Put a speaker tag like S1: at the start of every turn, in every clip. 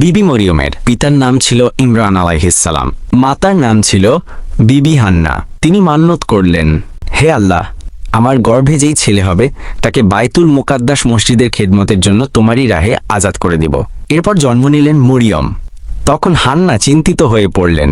S1: বিবি মরিয়মের পিতার নাম ছিল ইমরান আলাইহিসসালাম মাতার নাম ছিল বিবি হান্না। তিনি মান্যত করলেন, হে আল্লাহ, আমার গর্ভে যেই ছেলে হবে, তাকে বাইতুল মোকাদ্দাস মসজিদের খেদমতের জন্য তোমারই রাহে আজাদ করে দিব। এরপর জন্ম নিলেন মরিয়ম। তখন হান্না চিন্তিত হয়ে পড়লেন।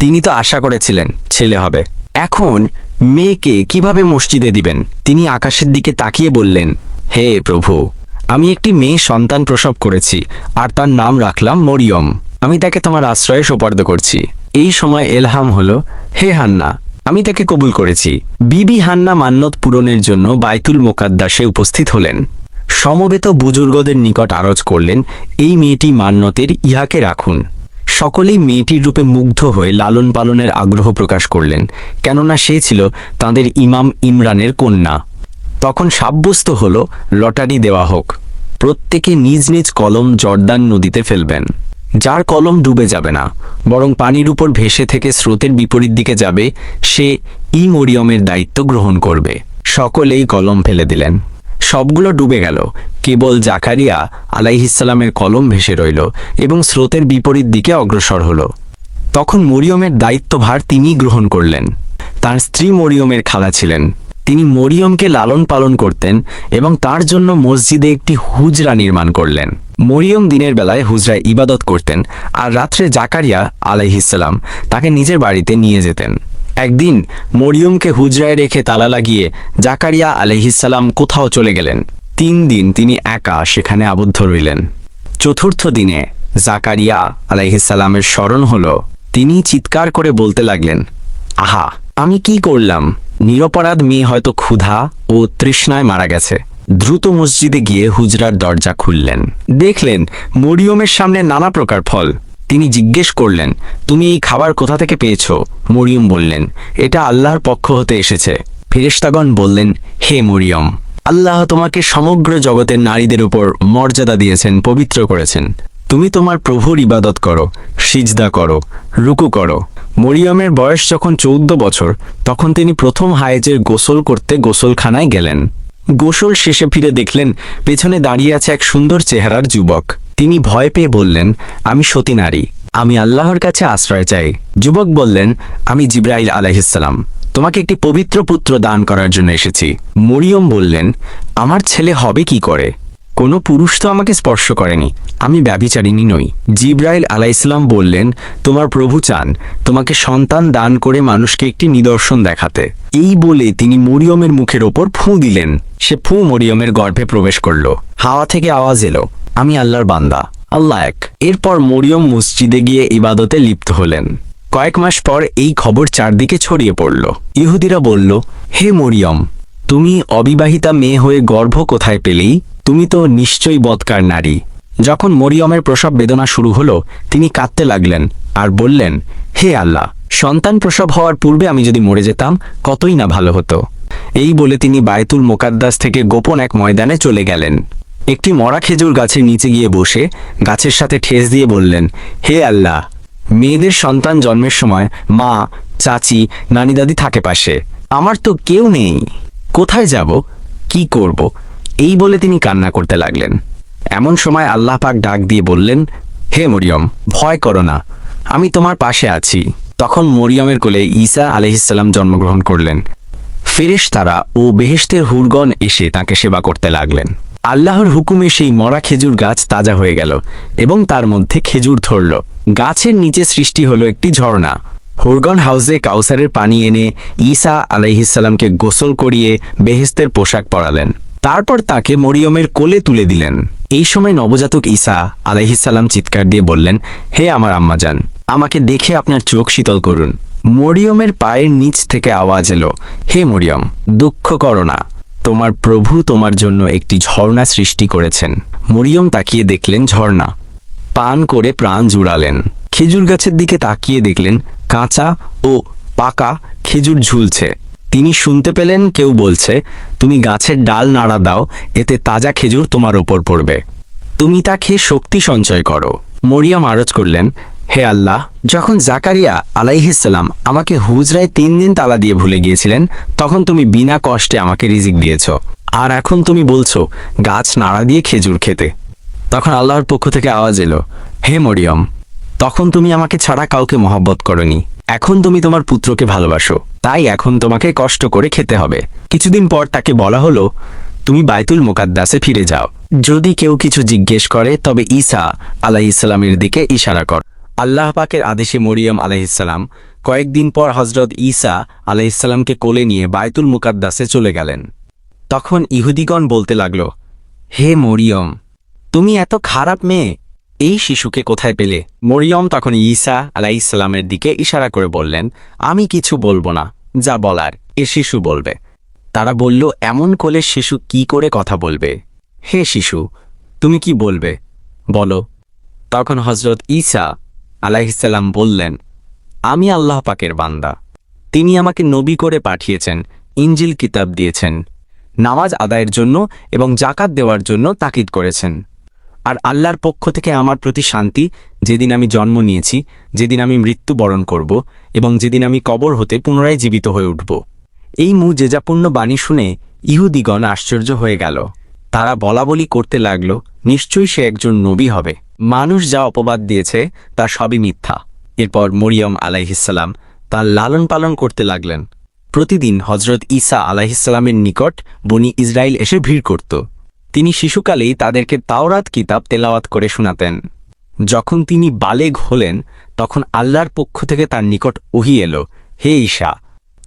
S1: তিনি তো আশা করেছিলেন, ছেলে হবে। এখন মেয়েকে কীভাবে মসজিদে দিবেন? তিনি আকাশের দিকে তাকিয়ে বললেন, হে প্রভু আমি একটি মেয়ে সন্তান প্রসব করেছি, আর তার নাম রাখলাম মরিয়ম। আমি তাকে তোমার আশ্রয়ে সোপার্দ করছি। এই সময় এলহাম হলো, হে হান্না, আমি তাকে কবুল করেছি। বিবি হান্না মান্যত পূরণের জন্য বাইতুল মোকাদ্দাসে উপস্থিত হলেন। সমবেত বুজুর্গদের নিকট আরজ করলেন, এই মেয়েটি মান্যতের ইহাকে রাখুন। সকলেই মেয়েটির রূপে মুগ্ধ হয়ে লালন পালনের আগ্রহ প্রকাশ করলেন, কেননা সে ছিল তাঁদের ইমাম ইমরানের কন্যা। তখন সাব্যস্ত হল, লটারি দেওয়া হোক। প্রত্যেকে নিজ নিজ কলম জর্দান নদীতে ফেলবেন। যার কলম ডুবে যাবে না, বরং পানির উপর ভেসে থেকে স্রোতের বিপরীত দিকে যাবে, সে ই মরিয়মের দায়িত্ব গ্রহণ করবে। সকলেই কলম ফেলে দিলেন। সবগুলো ডুবে গেল। কেবল জাকারিয়া আলাইহিসালামের কলম ভেসে রইল এবং স্রোতের বিপরীত দিকে অগ্রসর হল। তখন মরিয়মের দায়িত্বভার তিনিই গ্রহণ করলেন। তার স্ত্রী মরিয়মের খালা ছিলেন। তিনি মরিয়মকে লালন পালন করতেন এবং তার জন্য মসজিদে একটি হুজরা নির্মাণ করলেন। মরিয়ম দিনের বেলায় হুজরায় ইবাদত করতেন আর রাত্রে জাকারিয়া আলাইহিসাল্লাম তাকে নিজের বাড়িতে নিয়ে যেতেন। একদিন মরিয়মকে হুজরায় রেখে তালা লাগিয়ে জাকারিয়া আলহিসাল্লাম কোথাও চলে গেলেন। তিন দিন তিনি একা সেখানে আবদ্ধ রইলেন। চতুর্থ দিনে জাকারিয়া আলাইহিসাল্লামের স্মরণ হল। তিনি চিৎকার করে বলতে লাগলেন, আহা, আমি কি করলাম? নিরপরাধ মেয়ে হয়তো ক্ষুধা ও তৃষ্ণায় মারা গেছে। দ্রুত মসজিদে গিয়ে হুজরার দরজা খুললেন। দেখলেন মরিয়মের সামনে নানা প্রকার ফল। তিনি জিজ্ঞেস করলেন, তুমি এই খাবার কোথা থেকে পেয়েছ? মরিয়ম বললেন, এটা আল্লাহর পক্ষ হতে এসেছে। ফেরেশতাগণ বললেন, হে মরিয়ম, আল্লাহ তোমাকে সমগ্র জগতের নারীদের উপর মর্যাদা দিয়েছেন, পবিত্র করেছেন। তুমি তোমার প্রভুর ইবাদত করো, সিজদা করো, রুকু করো। মরিয়মের বয়স যখন চৌদ্দ বছর, তখন তিনি প্রথম হায়েজের গোসল করতে গোসলখানায় গেলেন। গোসল শেষে ফিরে দেখলেন, পেছনে দাঁড়িয়ে আছে এক সুন্দর চেহারার যুবক। তিনি ভয় পেয়ে বললেন, আমি সতী নারী, আমি আল্লাহর কাছে আশ্রয় চাই। যুবক বললেন, আমি জিব্রাইল আলাইহিসসালাম তোমাকে একটি পবিত্র পুত্র দান করার জন্য এসেছি। মরিয়ম বললেন, আমার ছেলে হবে কি করে? কোনো পুরুষ তো আমাকে স্পর্শ করেনি। আমি ব্যভিচারিণী নই। জিব্রাইল আলাইসলাম বললেন, তোমার প্রভু চান, তোমাকে সন্তান দান করে মানুষকে একটি নিদর্শন দেখাতে। এই বলে তিনি মরিয়মের মুখের ওপর ফুঁ দিলেন। সে ফুঁ মরিয়মের গর্ভে প্রবেশ করল। হাওয়া থেকে আওয়াজ এলো, আমি আল্লাহর বান্দা, আল্লাহ এক। এরপর মরিয়ম মসজিদে গিয়ে ইবাদতে লিপ্ত হলেন। কয়েক মাস পর এই খবর চারদিকে ছড়িয়ে পড়ল। ইহুদিরা বলল, হে মরিয়ম, তুমি অবিবাহিতা মেয়ে হয়ে গর্ভ কোথায় পেলেই? তুমি তো নিশ্চয়ই বৎকার নারী। যখন মরিয়মের প্রসব বেদনা শুরু হলো, তিনি কাঁদতে লাগলেন আর বললেন, হে আল্লাহ, সন্তান প্রসব হওয়ার পূর্বে আমি যদি মরে যেতাম, কতই না ভালো হতো। এই বলে তিনি বায়তুল মোকাদ্দাস থেকে গোপন এক ময়দানে চলে গেলেন। একটি মরা খেজুর গাছের নিচে গিয়ে বসে গাছের সাথে ঠেস দিয়ে বললেন, হে আল্লাহ, মেয়েদের সন্তান জন্মের সময় মা, চাচি নানি দাদি থাকে পাশে। আমার তো কেউ নেই। কোথায় যাব? কি করব? এই বলে তিনি কান্না করতে লাগলেন। এমন সময় আল্লাহ পাক ডাক দিয়ে বললেন, হে মরিয়ম, ভয় করো না, আমি তোমার পাশে আছি। তখন মরিয়মের কোলে ঈসা আলহিসাল্লাম জন্মগ্রহণ করলেন। ফেরেশ তারা ও বেহেশতের হুরগণ এসে তাকে সেবা করতে লাগলেন। আল্লাহর হুকুমে সেই মরা খেজুর গাছ তাজা হয়ে গেল এবং তার মধ্যে খেজুর ধরল। গাছের নিচে সৃষ্টি হলো একটি ঝর্ণা। হুরগন হাউসে কাউসারের পানি এনে ঈসা আলাইহিসাল্লামকে গোসল করিয়ে বেহেস্তের পোশাক পরালেন। তারপর তাকে মরিয়মের কোলে তুলে দিলেন। এই সময় নবজাতক ঈসা আলাইহিসাল্লাম চিৎকার দিয়ে বললেন, হে আমার আম্মাজান আমাকে দেখে আপনার চোখ শীতল করুন। মরিয়মের পায়ের নিচ থেকে আওয়াজ এলো, হে মরিয়ম, দুঃখ করো না। তোমার প্রভু তোমার জন্য একটি ঝর্ণা সৃষ্টি করেছেন। মরিয়ম তাকিয়ে দেখলেন ঝর্ণা। পান করে প্রাণ জুড়ালেন। খেজুর গাছের দিকে তাকিয়ে দেখলেন, কাঁচা ও পাকা খেজুর ঝুলছে। তিনি শুনতে পেলেন, কেউ বলছে, তুমি গাছের ডাল নাড়া দাও, এতে তাজা খেজুর তোমার ওপর পড়বে। তুমি তা খেয়ে শক্তি সঞ্চয় করো। মরিয়াম আরজ করলেন, হে আল্লাহ, যখন জাকারিয়া আলাইহিসাল্লাম আমাকে হুজরায় তিন দিন তালা দিয়ে ভুলে গিয়েছিলেন, তখন তুমি বিনা কষ্টে আমাকে রিজিক দিয়েছ। আর এখন তুমি বলছো, গাছ নাড়া দিয়ে খেজুর খেতে। তখন আল্লাহর পক্ষ থেকে আওয়াজ এলো, হে মরিয়ম, তখন তুমি আমাকে ছাড়া কাউকে মহব্বত করনি। এখন তুমি তোমার পুত্রকে ভালোবাসো। তাই এখন তোমাকে কষ্ট করে খেতে হবে। কিছুদিন পর তাকে বলা হলো, তুমি বাইতুল মোকাদ্দাসে ফিরে যাও। যদি কেউ কিছু জিজ্ঞেস করে, তবে ঈসা আলাহ ইসলামের দিকে ইশারা কর। আল্লাহ পাকের আদেশে মরিয়ম আলাইহিসাল্লাম কয়েকদিন পর হজরত ঈসা আলাইহিসাল্লামকে কোলে নিয়ে বাইতুল মুকাদ্দাসে চলে গেলেন। তখন ইহুদিগণ বলতে লাগল, হে মরিয়ম, তুমি এত খারাপ মেয়ে এই শিশুকে কোথায় পেলে? মরিয়ম তখন ঈসা আলাইসাল্লামের দিকে ইশারা করে বললেন, আমি কিছু বলব না, যা বলার, এ শিশু বলবে। তারা বলল, এমন কোলের শিশু কি করে কথা বলবে? হে শিশু, তুমি কি বলবে? বলো। তখন হজরত ঈসা আলাইসাল্লাম বললেন, আমি আল্লাহ পাকের বান্দা। তিনি আমাকে নবী করে পাঠিয়েছেন ইঞ্জিল কিতাব দিয়েছেন, নামাজ আদায়ের জন্য এবং জাকাত দেওয়ার জন্য তাকিদ করেছেন। আর আল্লাহর পক্ষ থেকে আমার প্রতি শান্তি, যেদিন আমি জন্ম নিয়েছি, যেদিন আমি মৃত্যুবরণ করব এবং যেদিন আমি কবর হতে পুনরায় জীবিত হয়ে উঠব। এই মু মুজেজাপূর্ণ বাণী শুনে ইহুদিগণ আশ্চর্য হয়ে গেল। তারা বলাবলি করতে লাগল, নিশ্চয়ই সে একজন নবী হবে। মানুষ যা অপবাদ দিয়েছে, তা সবই মিথ্যা। এরপর মরিয়ম আলাইহিসাল্লাম তার লালন পালন করতে লাগলেন। প্রতিদিন হজরত ঈসা আলাইহিসাল্লামের নিকট বনি ইসরায়েল এসে ভিড় করত। তিনি শিশুকালেই তাদেরকে তাওরাত কিতাব তেলাওয়াত করে শোনাতেন। যখন তিনি বালেগ হলেন, তখন আল্লাহর পক্ষ থেকে তার নিকট ওহি এলো, হে ঈশা,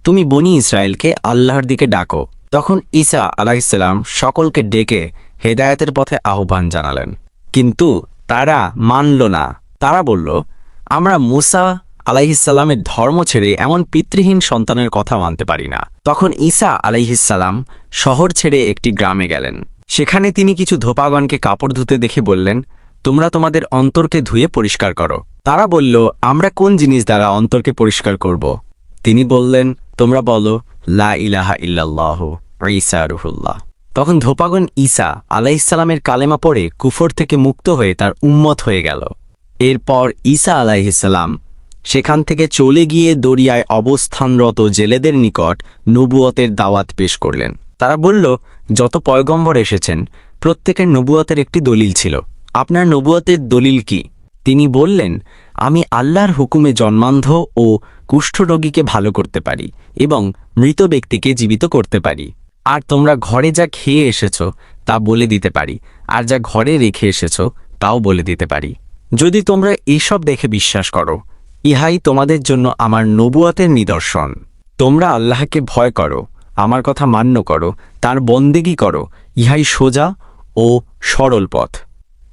S1: তুমি বনি ইসরায়েলকে আল্লাহর দিকে ডাকো। তখন ঈসা আলাইসাল্লাম সকলকে ডেকে হেদায়তের পথে আহ্বান জানালেন। কিন্তু তারা মানল না। তারা বলল, আমরা মুসা আলাইহিসাল্লামের ধর্ম ছেড়ে এমন পিতৃহীন সন্তানের কথা মানতে পারি না। তখন ঈসা আলাইহিসাল্লাম শহর ছেড়ে একটি গ্রামে গেলেন। সেখানে তিনি কিছু ধোপাগণকে কাপড় ধুতে দেখে বললেন, তোমরা তোমাদের অন্তরকে ধুয়ে পরিষ্কার করো। তারা বলল, আমরা কোন জিনিস দ্বারা অন্তরকে পরিষ্কার করব? তিনি বললেন, তোমরা বলো, লা ইলাহা ইল্লাল্লাহ, ঈসা রুহুল্লাহ। তখন ধোপাগণ ঈসা আলাইহিসাল্লামের কালেমা পড়ে কুফর থেকে মুক্ত হয়ে তার উম্মত হয়ে গেল। এরপর ঈসা আলাইহিসাল্লাম সেখান থেকে চলে গিয়ে দরিয়ায় অবস্থানরত জেলেদের নিকট নবুয়তের দাওয়াত পেশ করলেন। তারা বলল যত পয়গম্বর এসেছেন, প্রত্যেকের নবুয়তের একটি দলিল ছিল। আপনার নবুয়তের দলিল কি? তিনি বললেন, আমি আল্লাহর হুকুমে জন্মান্ধ ও কুষ্ঠরোগীকে ভালো করতে পারি এবং মৃত ব্যক্তিকে জীবিত করতে পারি। আর তোমরা ঘরে যা খেয়ে এসেছ, তা বলে দিতে পারি। আর যা ঘরে রেখে এসেছ, তাও বলে দিতে পারি। যদি তোমরা এসব দেখে বিশ্বাস করো, ইহাই তোমাদের জন্য আমার নবুয়াতের নিদর্শন। তোমরা আল্লাহকে ভয় করো, আমার কথা মান্য করো তার বন্দেগি করো, ইহাই সোজা ও সরল পথ।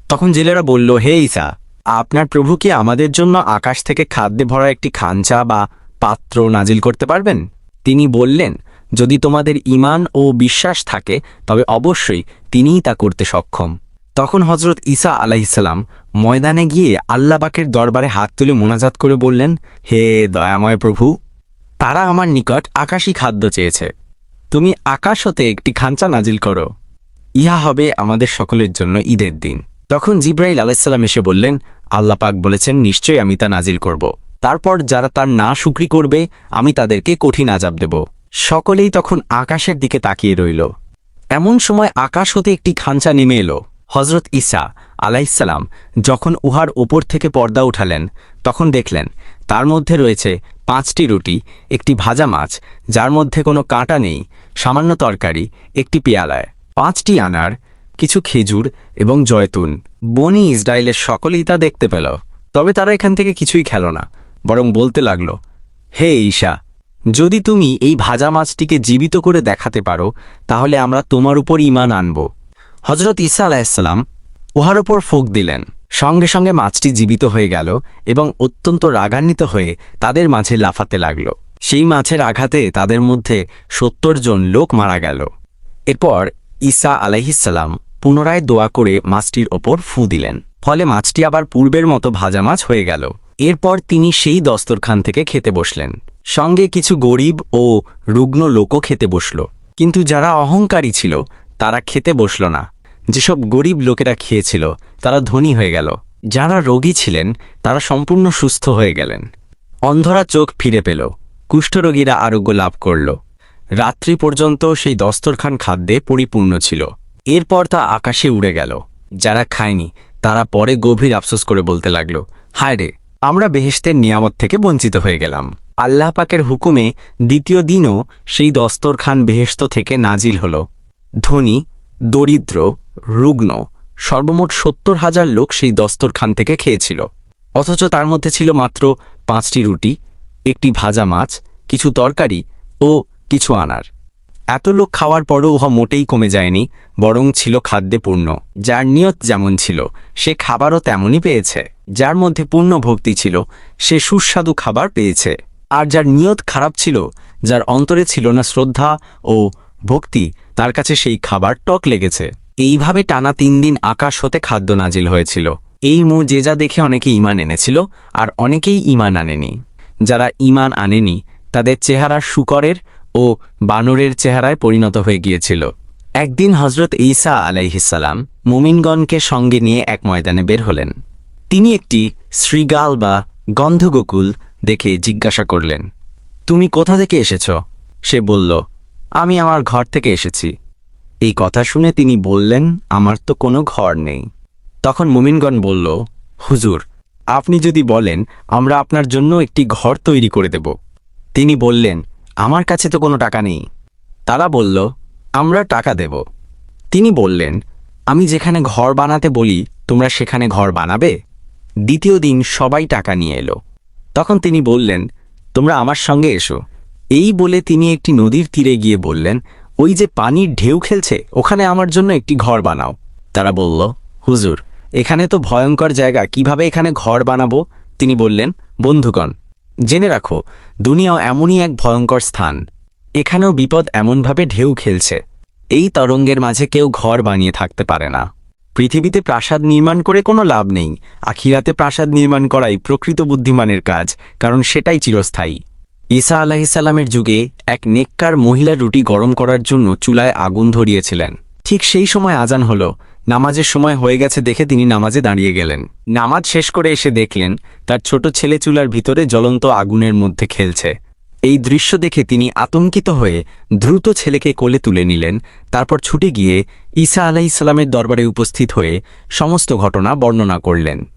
S1: তখন জেলেরা বলল, হে ইসা আপনার প্রভু কি আমাদের জন্য আকাশ থেকে খাদ্যে ভরা একটি খাঞ্চা বা পাত্র নাজিল করতে পারবেন? তিনি বললেন, যদি তোমাদের ইমান ও বিশ্বাস থাকে, তবে অবশ্যই তিনিই তা করতে সক্ষম। তখন হজরত ঈসা আলাইসাল্লাম ময়দানে গিয়ে আল্লাবাকের দরবারে হাত তুলে মোনাজাত করে বললেন, হে দয়াময় প্রভু, তারা আমার নিকট আকাশী খাদ্য চেয়েছে। তুমি আকাশ হতে একটি খাঞ্চা নাজিল করো। ইহা হবে আমাদের সকলের জন্য ঈদের দিন। তখন জিব্রাইল আলাইসাল্লাম এসে বললেন, আল্লাহ পাক বলেছেন, নিশ্চয়ই আমি তা নাজিল করব। তারপর যারা তার না শুক্রি করবে, আমি তাদেরকে কঠিন আজাব দেব। সকলেই তখন আকাশের দিকে তাকিয়ে রইল। এমন সময় আকাশ হতে একটি খাঞ্চা নেমে এলো। হজরত ঈসা আলাইসাল্লাম যখন উহার ওপর থেকে পর্দা উঠালেন, তখন দেখলেন, তার মধ্যে রয়েছে পাঁচটি রুটি, একটি ভাজা মাছ, যার মধ্যে কোনো কাঁটা নেই, সামান্য তরকারি, একটি পেয়ালায়। পাঁচটি আনার, কিছু খেজুর এবং জয়তুন। বনি ইসরায়েলের সকলেই তা দেখতে পেল। তবে তারা এখান থেকে কিছুই খেল না, বরং বলতে লাগল, হে ঈশা, যদি তুমি এই ভাজা মাছটিকে জীবিত করে দেখাতে পারো, তাহলে আমরা তোমার উপর ইমান আনব। হজরত ঈসা আলাহিসাল্লাম উহার ওপর ফোক দিলেন। সঙ্গে সঙ্গে মাছটি জীবিত হয়ে গেল এবং অত্যন্ত রাগান্বিত হয়ে তাদের মাঝে লাফাতে লাগল। সেই মাছের আঘাতে তাদের মধ্যে সত্তর জন লোক মারা গেল। এরপর ঈসা আলাইহিসাল্লাম পুনরায় দোয়া করে মাছটির ওপর ফু দিলেন। ফলে মাছটি আবার পূর্বের মতো ভাজা মাছ হয়ে গেল। এরপর তিনি সেই দস্তরখান থেকে খেতে বসলেন। সঙ্গে কিছু গরিব ও রুগ্ন লোকও খেতে বসল। কিন্তু যারা অহংকারী ছিল, তারা খেতে বসল না। যেসব গরিব লোকেরা খেয়েছিল, তারা ধনী হয়ে গেল। যারা রোগী ছিলেন, তারা সম্পূর্ণ সুস্থ হয়ে গেলেন। অন্ধরা চোখ ফিরে পেল। কুষ্ঠরোগীরা আরোগ্য লাভ করল। রাত্রি পর্যন্ত সেই দস্তরখান খাদ্যে পরিপূর্ণ ছিল। এরপর তা আকাশে উড়ে গেল। যারা খায়নি, তারা পরে গভীর আফসোস করে বলতে লাগল, হায় রে, আমরা বেহেস্তের নিয়ামত থেকে বঞ্চিত হয়ে গেলাম। আল্লাহ পাকের হুকুমে দ্বিতীয় দিনও সেই দস্তরখান বেহেশত থেকে নাজিল হল। ধনী, দরিদ্র রুগ্ন। সর্বমোট সত্তর হাজার লোক সেই দস্তরখান থেকে খেয়েছিল। অথচ তার মধ্যে ছিল মাত্র পাঁচটি রুটি, একটি ভাজা মাছ, কিছু তরকারি ও কিছু আনার। এত লোক খাওয়ার পরও উহা মোটেই কমে যায়নি, বরং ছিল খাদ্যে পূর্ণ যার নিয়ত যেমন ছিল, সে খাবারও তেমনই পেয়েছে। যার মধ্যে পূর্ণ ভক্তি ছিল, সে সুস্বাদু খাবার পেয়েছে। আর যার নিয়ত খারাপ ছিল, যার অন্তরে ছিল না শ্রদ্ধা ও ভক্তি, তার কাছে সেই খাবার টক লেগেছে। এইভাবে টানা তিন দিন আকাশ হতে খাদ্য নাজিল হয়েছিল। এই যা দেখে অনেকে ইমান এনেছিল, আর অনেকেই ইমান আনেনি। যারা ইমান আনেনি, তাদের চেহারা শুকরের ও বানরের চেহারায় পরিণত হয়ে গিয়েছিল। একদিন হজরত ঈসা আলাইহিসাল্লাম মুমিনগণকে সঙ্গে নিয়ে এক ময়দানে বের হলেন। তিনি একটি শ্রীগাল বা গন্ধগোকুল দেখে জিজ্ঞাসা করলেন, তুমি কোথা থেকে এসেছ? সে বলল, আমি আমার ঘর থেকে এসেছি। এই কথা শুনে তিনি বললেন, আমার তো কোনো ঘর নেই। তখন মুমিনগণ বলল, হুজুর, আপনি যদি বলেন, আমরা আপনার জন্য একটি ঘর তৈরি করে দেব। তিনি বললেন, আমার কাছে তো কোনো টাকা নেই। তারা বলল, আমরা টাকা দেব। তিনি বললেন, আমি যেখানে ঘর বানাতে বলি, তোমরা সেখানে ঘর বানাবে? দ্বিতীয় দিন সবাই টাকা নিয়ে এলো। তখন তিনি বললেন, তোমরা আমার সঙ্গে এসো। এই বলে তিনি একটি নদীর তীরে গিয়ে বললেন ওই যে পানির ঢেউ খেলছে, ওখানে আমার জন্য একটি ঘর বানাও। তারা বলল, হুজুর, এখানে তো ভয়ঙ্কর জায়গা, কীভাবে এখানে ঘর বানাবো? তিনি বললেন, বন্ধুগণ, জেনে রাখো, দুনিয়াও এমনই এক ভয়ঙ্কর স্থান। এখানেও বিপদ এমনভাবে ঢেউ খেলছে। এই তরঙ্গের মাঝে কেউ ঘর বানিয়ে থাকতে পারে না। পৃথিবীতে প্রাসাদ নির্মাণ করে কোনো লাভ নেই। আখিরাতে প্রাসাদ নির্মাণ করাই প্রকৃত বুদ্ধিমানের কাজ, কারণ সেটাই চিরস্থায়ী। ঈসা আলাহিসাল্লামের যুগে এক নেককার মহিলা রুটি গরম করার জন্য চুলায় আগুন ধরিয়েছিলেন। ঠিক সেই সময় আজান হল। নামাজের সময় হয়ে গেছে দেখে তিনি নামাজে দাঁড়িয়ে গেলেন। নামাজ শেষ করে এসে দেখলেন, তার ছোট ছেলে চুলার ভিতরে জ্বলন্ত আগুনের মধ্যে খেলছে। এই দৃশ্য দেখে তিনি আতঙ্কিত হয়ে দ্রুত ছেলেকে কোলে তুলে নিলেন। তারপর ছুটে গিয়ে ঈসা আলাইসাল্লামের দরবারে উপস্থিত হয়ে সমস্ত ঘটনা বর্ণনা করলেন।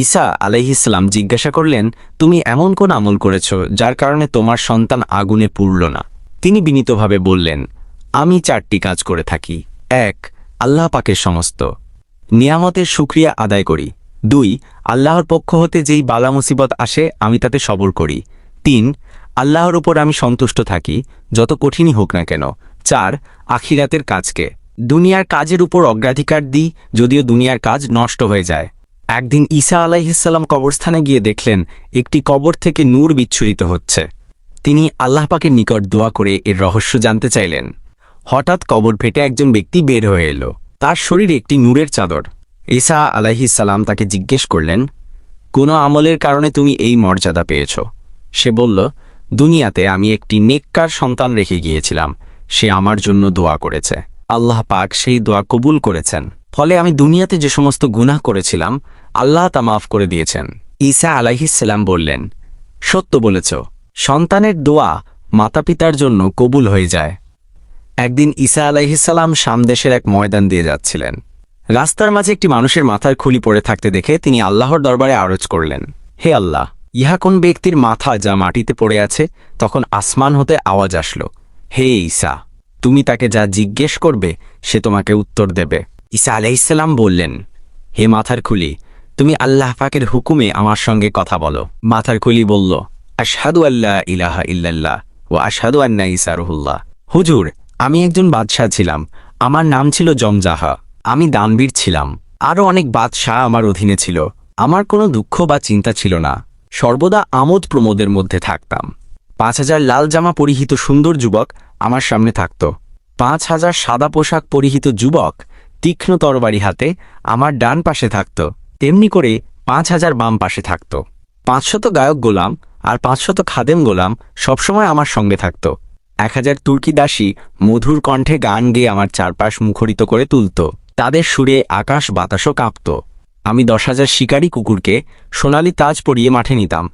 S1: ঈসা আলাইহিসাল্লাম জিজ্ঞাসা করলেন, তুমি এমন কোন আমল করেছ যার কারণে তোমার সন্তান আগুনে পুড়ল না? তিনি বিনীতভাবে বললেন, আমি চারটি কাজ করে থাকি। এক, আল্লাহ পাকের সমস্ত। নিয়ামতের সুক্রিয়া আদায় করি। দুই, আল্লাহর পক্ষ হতে যেই বালা মুসিবত আসে, আমি তাতে সবর করি। তিন, আল্লাহর উপর আমি সন্তুষ্ট থাকি, যত কঠিনই হোক না কেন। চার, আখিরাতের কাজকে। দুনিয়ার কাজের উপর অগ্রাধিকার দিই, যদিও দুনিয়ার কাজ নষ্ট হয়ে যায়। একদিন ঈসা আলাইহিসাল্লাম কবরস্থানে গিয়ে দেখলেন, একটি কবর থেকে নূর বিচ্ছুরিত হচ্ছে। তিনি আল্লাহ পাকের নিকট দোয়া করে এর রহস্য জানতে চাইলেন। হঠাৎ কবর ফেটে একজন ব্যক্তি বের হয়ে এলো। তার শরীরে একটি নূরের চাদর। ঈসা আলাইহিসাল্লাম তাকে জিজ্ঞেস করলেন, কোনো আমলের কারণে তুমি এই মর্যাদা পেয়েছ? সে বলল, দুনিয়াতে আমি একটি নেককার সন্তান রেখে গিয়েছিলাম। সে আমার জন্য দোয়া করেছে। আল্লাহ পাক সেই দোয়া কবুল করেছেন। ফলে আমি দুনিয়াতে যে সমস্ত গুনাহ করেছিলাম আল্লাহ তা মাফ করে দিয়েছেন। ঈসা আলাইহিসাল্লাম বললেন, সত্য বলেছ, সন্তানের দোয়া মাতাপিতার জন্য কবুল হয়ে যায়। একদিন ঈসা আলাইহিসাল্লাম সামদেশের এক ময়দান দিয়ে যাচ্ছিলেন। রাস্তার মাঝে একটি মানুষের মাথার খুলি পড়ে থাকতে দেখে তিনি আল্লাহর দরবারে আরজ করলেন, হে আল্লাহ, ইহা কোন ব্যক্তির মাথা যা মাটিতে পড়ে আছে, তখন আসমান হতে আওয়াজ আসলো, হে ঈসা, তুমি তাকে যা জিজ্ঞেস করবে, সে তোমাকে উত্তর দেবে। ঈসা আলাইসাল্লাম বললেন, হে মাথার খুলি তুমি আল্লাহ পাকের হুকুমে আমার সঙ্গে কথা বলো। মাথার খুলি বলল, আশহাদু আল্লাহ ইলাহা ইল্লাল্লাহ ও আশহাদু আন্না ঈসা রুহুল্লাহ হুজুর, আমি একজন বাদশাহ ছিলাম। আমার নাম ছিল জমজাহা। আমি দানবীর ছিলাম। আরও অনেক বাদশাহ আমার অধীনে ছিল। আমার কোনো দুঃখ বা চিন্তা ছিল না। সর্বদা আমোদ প্রমোদের মধ্যে থাকতাম। পাঁচ হাজার লাল জামা পরিহিত সুন্দর যুবক আমার সামনে থাকত। পাঁচ হাজার সাদা পোশাক পরিহিত যুবক তীক্ষ্ণ তরবারি হাতে আমার ডান পাশে থাকত। তেমনি করে পাঁচ হাজার বাম পাশে থাকত। পাঁচশত গায়ক গোলাম আর পাঁচশত খাদেম গোলাম সবসময় আমার সঙ্গে থাকত। এক হাজার তুর্কি দাসী মধুর কণ্ঠে গান গেয়ে আমার চারপাশ মুখরিত করে তুলত। তাদের সুরে আকাশ বাতাসও কাঁপত। আমি দশ হাজার শিকারী কুকুরকে সোনালি তাজ পরিয়ে মাঠে নিতাম।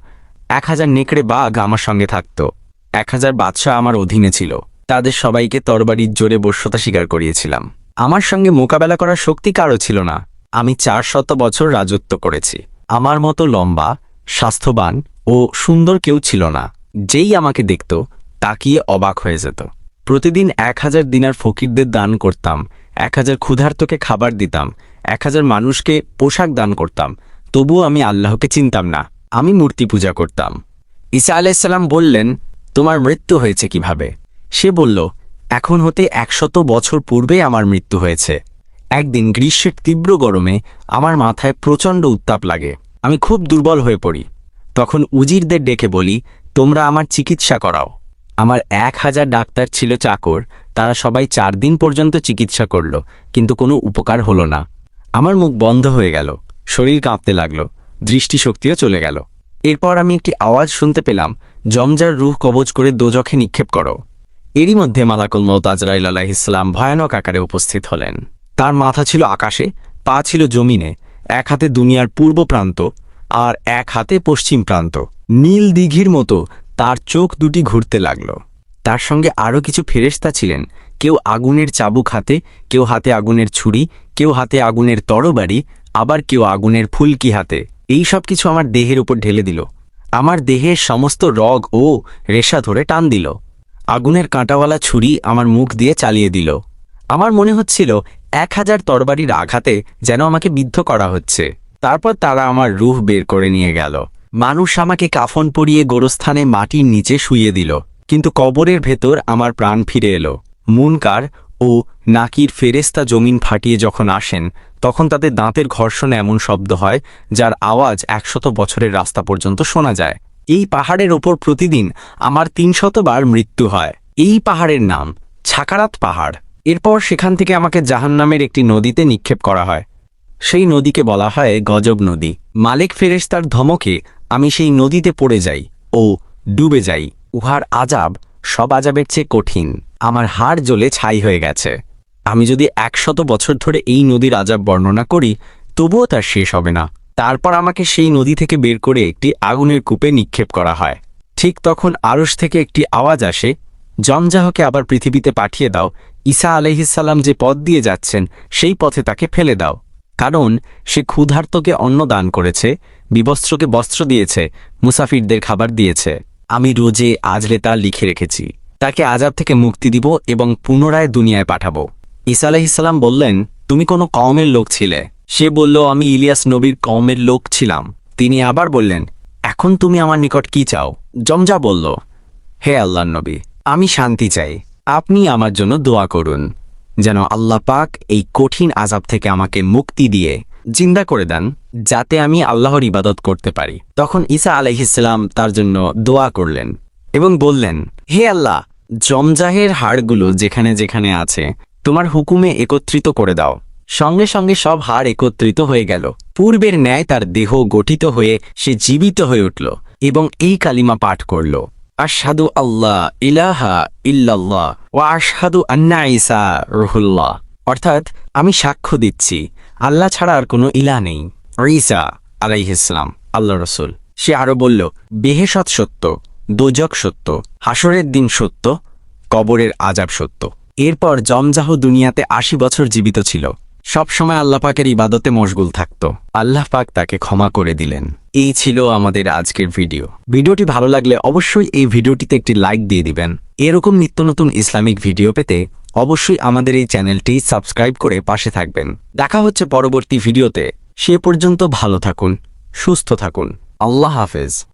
S1: এক হাজার নেকড়ে বাঘ আমার সঙ্গে থাকত। এক হাজার বাদশাহ আমার অধীনে ছিল। তাদের সবাইকে তরবারির জোরে বস্যতা স্বীকার করিয়েছিলাম। আমার সঙ্গে মোকাবেলা করার শক্তি কারও ছিল না। আমি চার শত বছর রাজত্ব করেছি। আমার মতো লম্বা, স্বাস্থ্যবান ও সুন্দর কেউ ছিল না। যেই আমাকে দেখত, তাকিয়ে অবাক হয়ে যেত। প্রতিদিন এক হাজার দিনার ফকিরদের দান করতাম, এক হাজার ক্ষুধার্তকে খাবার দিতাম, এক হাজার মানুষকে পোশাক দান করতাম। তবুও আমি আল্লাহকে চিনতাম না। আমি মূর্তি পূজা করতাম। ঈসা আলাইসাল্লাম বললেন, তোমার মৃত্যু হয়েছে কীভাবে? সে বলল, এখন হতে একশত বছর পূর্বে আমার মৃত্যু হয়েছে। একদিন গ্রীষ্মের তীব্র গরমে আমার মাথায় প্রচণ্ড উত্তাপ লাগে। আমি খুব দুর্বল হয়ে পড়ি। তখন উজিরদের ডেকে বলি, তোমরা আমার চিকিৎসা করাও। আমার এক হাজার ডাক্তার ছিল চাকর, তারা সবাই চার দিন পর্যন্ত চিকিৎসা করল, কিন্তু কোনো উপকার হলো না। আমার মুখ বন্ধ হয়ে গেল, শরীর কাঁপতে লাগল, দৃষ্টিশক্তিও চলে গেল। এরপর আমি একটি আওয়াজ শুনতে পেলাম, জমজার রুহ কবজ করে দোজখে নিক্ষেপ করো। এরই মধ্যে মালাকুল মৌত আজরাইল ইসলাম ভয়ানক আকারে উপস্থিত হলেন। তার মাথা ছিল আকাশে, পা ছিল জমিনে, এক হাতে দুনিয়ার পূর্ব প্রান্ত আর এক হাতে পশ্চিম প্রান্ত। নীল দিঘির মতো তার চোখ দুটি ঘুরতে লাগল। তার সঙ্গে আরও কিছু ফেরেশতা ছিলেন। কেউ আগুনের চাবুক হাতে, কেউ হাতে আগুনের ছুরি, কেউ হাতে আগুনের তরবারি, আবার কেউ আগুনের ফুলকি হাতে। এই সব কিছু আমার দেহের উপর ঢেলে দিল। আমার দেহের সমস্ত রগ ও রেশা ধরে টান দিল। আগুনের কাঁটাওয়ালা ছুরি আমার মুখ দিয়ে চালিয়ে দিল। আমার মনে হচ্ছিল এক হাজার তরবারির আঘাতে যেন আমাকে বিদ্ধ করা হচ্ছে। তারপর তারা আমার রুহ বের করে নিয়ে গেল। মানুষ আমাকে কাফন পরিয়ে গোরস্থানে মাটির নিচে শুইয়ে দিল, কিন্তু কবরের ভেতর আমার প্রাণ ফিরে এলো। মুনকার ও নাকির ফেরেস্তা জমিন ফাটিয়ে যখন আসেন, তখন তাদের দাঁতের ঘর্ষণে এমন শব্দ হয়, যার আওয়াজ একশত বছরের রাস্তা পর্যন্ত শোনা যায়। এই পাহাড়ের ওপর প্রতিদিন আমার তিনশতবার মৃত্যু হয়। এই পাহাড়ের নাম ছাকারাত পাহাড়। এরপর সেখান থেকে আমাকে জাহান্নামের একটি নদীতে নিক্ষেপ করা হয়। সেই নদীকে বলা হয় গজব নদী। মালিক ফেরেশতার ধমকে, আমি সেই নদীতে পড়ে যাই ও ডুবে যাই। উহার আজাব সব আজাবের চেয়ে কঠিন। আমার হাড় জ্বলে ছাই হয়ে গেছে। আমি যদি একশত বছর ধরে এই নদীর আজাব বর্ণনা করি, তবুও তার শেষ হবে না। তারপর আমাকে সেই নদী থেকে বের করে একটি আগুনের কূপে নিক্ষেপ করা হয়। ঠিক তখন আরশ থেকে একটি আওয়াজ আসে, জমজাহকে আবার পৃথিবীতে পাঠিয়ে দাও ঈসা আলহিসাল্লাম যে পথ দিয়ে যাচ্ছেন, সেই পথে তাকে ফেলে দাও। কারণ, সে ক্ষুধার্তকে অন্ন দান করেছে, বিবস্ত্রকে বস্ত্র দিয়েছে, মুসাফিরদের খাবার দিয়েছে। আমি রোজে আজলে তা লিখে রেখেছি। তাকে আজাব থেকে মুক্তি দিব এবং পুনরায় দুনিয়ায় পাঠাবো। ঈসা আলাহিসাল্লাম বললেন, তুমি কোনো কওমের লোক ছিলে? সে বলল, আমি ইলিয়াস নবীর কওমের লোক ছিলাম। তিনি আবার বললেন, এখন তুমি আমার নিকট কি চাও? জমজা বলল, হে আল্লাহ নবী, আমি শান্তি চাই। আপনি আমার জন্য দোয়া করুন, যেন আল্লাহ পাক এই কঠিন আজাব থেকে আমাকে মুক্তি দিয়ে জিন্দা করে দেন, যাতে আমি আল্লাহর ইবাদত করতে পারি। তখন ঈসা আলাইহিসাল্লাম তার জন্য দোয়া করলেন এবং বললেন, হে আল্লাহ, জমজাহের হাড়গুলো যেখানে যেখানে আছে, তোমার হুকুমে একত্রিত করে দাও। সঙ্গে সঙ্গে সব হাড় একত্রিত হয়ে গেল। পূর্বের ন্যায় তার দেহ গঠিত হয়ে সে জীবিত হয়ে উঠল এবং এই কালিমা পাঠ করল। আশহাদু আল্লাহ ইলাহা ইল্লাল্লাহ ও আশহাদু আন্না ইসা রহুল্লাহ। অর্থাৎ, আমি সাক্ষ্য দিচ্ছি, আল্লাহ ছাড়া আর কোনো ইলা নেই। ঈসা আলাইহিসলাম আল্লাহ রসুল। সে আরও বলল বেহেসৎ সত্য, দোজক সত্য হাসরের দিন সত্য, কবরের আজাব সত্য। এরপর জমজাহ দুনিয়াতে আশি বছর জীবিত ছিল। সবসময় আল্লাহ পাকের ইবাদতে মশগুল থাকত। আল্লাহ পাক তাকে ক্ষমা করে দিলেন। এই ছিল আমাদের আজকের ভিডিও। ভিডিওটি ভালো লাগলে অবশ্যই এই ভিডিওটিতে একটি লাইক দিয়ে দিবেন। এরকম নিত্য নতুন ইসলামিক ভিডিও পেতে অবশ্যই আমাদের এই চ্যানেলটি সাবস্ক্রাইব করে পাশে থাকবেন। দেখা হচ্ছে পরবর্তী ভিডিওতে। সে পর্যন্ত ভালো থাকুন, সুস্থ থাকুন। আল্লাহ হাফেজ।